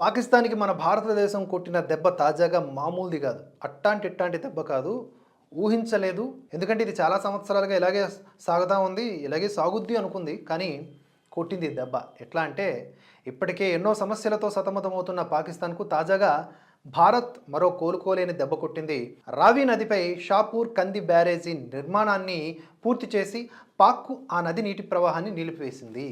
పాకిస్తాన్కి మన భారతదేశం కొట్టిన దెబ్బ తాజాగా మామూలుది కాదు. అట్టాంటి ఇట్టాంటి దెబ్బ కాదు. ఊహించలేదు. ఎందుకంటే ఇది చాలా సంవత్సరాలుగా ఇలాగే సాగుతూ ఉంది ఇలాగే సాగుద్ది అనుకుంది. కానీ కొట్టింది దెబ్బ. ఎట్లా అంటే ఇప్పటికే ఎన్నో సమస్యలతో సతమతమవుతున్న పాకిస్తాన్కు తాజాగా భారత్ మరో కోలుకోలేని దెబ్బ కొట్టింది. రావి నదిపై షాపూర్ కంది బ్యారేజీ నిర్మాణాన్ని పూర్తి చేసి పాక్కు ఆ నది నీటి ప్రవాహాన్ని నిలిపివేసింది.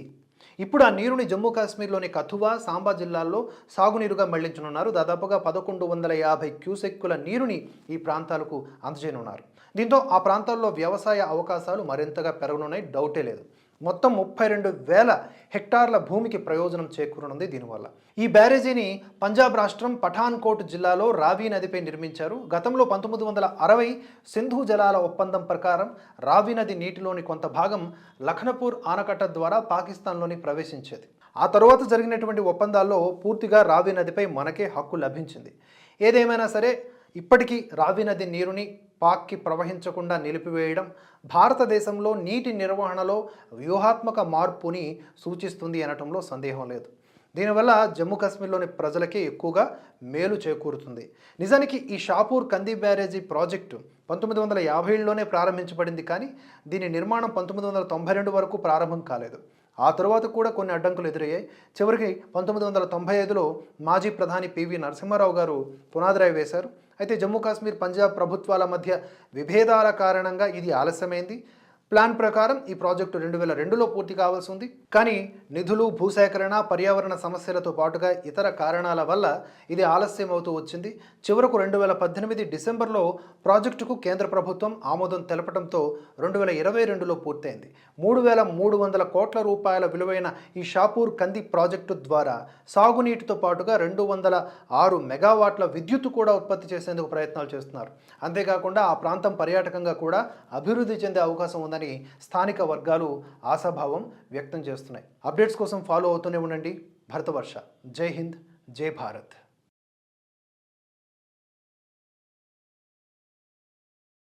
ఇప్పుడు ఆ నీరుని జమ్మూ కాశ్మీర్లోని కథువా సాంబా జిల్లాల్లో సాగునీరుగా మళ్ళించనున్నారు. దాదాపుగా పదకొండు వందల యాభై క్యూసెక్కుల నీరుని ఈ ప్రాంతాలకు అందజేయనున్నారు. దీంతో ఆ ప్రాంతాల్లో వ్యవసాయ అవకాశాలు మరింతగా పెరగనున్నాయి. డౌటే లేదు. మొత్తం ముప్పై రెండు వేల హెక్టార్ల భూమికి ప్రయోజనం చేకూరనుంది దీనివల్ల. ఈ బ్యారేజీని పంజాబ్ రాష్ట్రం పఠాన్కోట్ జిల్లాలో రావి నదిపై నిర్మించారు. గతంలో పంతొమ్మిది వందల అరవై సింధు జలాల ఒప్పందం ప్రకారం రావి నది నీటిలోని కొంత భాగం లఖనపూర్ ఆనకట్ట ద్వారా పాకిస్తాన్లోని ప్రవేశించేది. ఆ తరువాత జరిగినటువంటి ఒప్పందాల్లో పూర్తిగా రావి నదిపై మనకే హక్కు లభించింది. ఏదేమైనా సరే ఇప్పటికీ రావి నది నీరుని పాక్కి ప్రవహించకుండా నిలిపివేయడం భారతదేశంలో నీటి నిర్వహణలో వ్యూహాత్మక మార్పుని సూచిస్తుంది అనటంలో సందేహం లేదు. దీనివల్ల జమ్మూ కాశ్మీర్లోని ప్రజలకి ఎక్కువగా మేలు చేకూరుతుంది. నిజానికి ఈ షాపూర్ కంది బ్యారేజీ ప్రాజెక్టు పంతొమ్మిది వందల యాభైలోనే ప్రారంభించబడింది కానీ దీని నిర్మాణం పంతొమ్మిది వందల తొంభై రెండు వరకు ప్రారంభం కాలేదు. ఆ తరువాత కూడా కొన్ని అడ్డంకులు ఎదురయ్యాయి. చివరికి పంతొమ్మిది వందల తొంభై ఐదులో మాజీ ప్రధాని పివి నరసింహారావు గారు పునాదిరాయి వేశారు. అయితే జమ్మూ కాశ్మీర్ పంజాబ్ ప్రభుత్వాల మధ్య విభేదాల కారణంగా ఇది ఆలస్యమైంది. ప్లాన్ ప్రకారం ఈ ప్రాజెక్టు రెండు వేల రెండులో పూర్తి కావాల్సి ఉంది. కానీ నిధులు భూసేకరణ పర్యావరణ సమస్యలతో పాటుగా ఇతర కారణాల వల్ల ఇది ఆలస్యం అవుతూ వచ్చింది. చివరకు రెండు వేల పద్దెనిమిది డిసెంబర్లో ప్రాజెక్టుకు కేంద్ర ప్రభుత్వం ఆమోదం తెలపడంతో రెండు వేల ఇరవై రెండులో పూర్తయింది. మూడు వేల మూడు వందల కోట్ల రూపాయల విలువైన ఈ షాపూర్ కంది ప్రాజెక్టు ద్వారా సాగునీటితో పాటుగా రెండు వందల ఆరు మెగావాట్ల విద్యుత్తు కూడా ఉత్పత్తి చేసేందుకు ప్రయత్నాలు చేస్తున్నారు. అంతేకాకుండా ఆ ప్రాంతం పర్యాటకంగా కూడా అభివృద్ధి చెందే అవకాశం ఉందని స్థానిక వర్గాలు ఆశాభావం వ్యక్తం చేస్తున్నాయి. అప్డేట్స్ కోసం ఫాలో అవుతూనే ఉండండి. భరతవర్ష. జై హింద్. జై భారత్.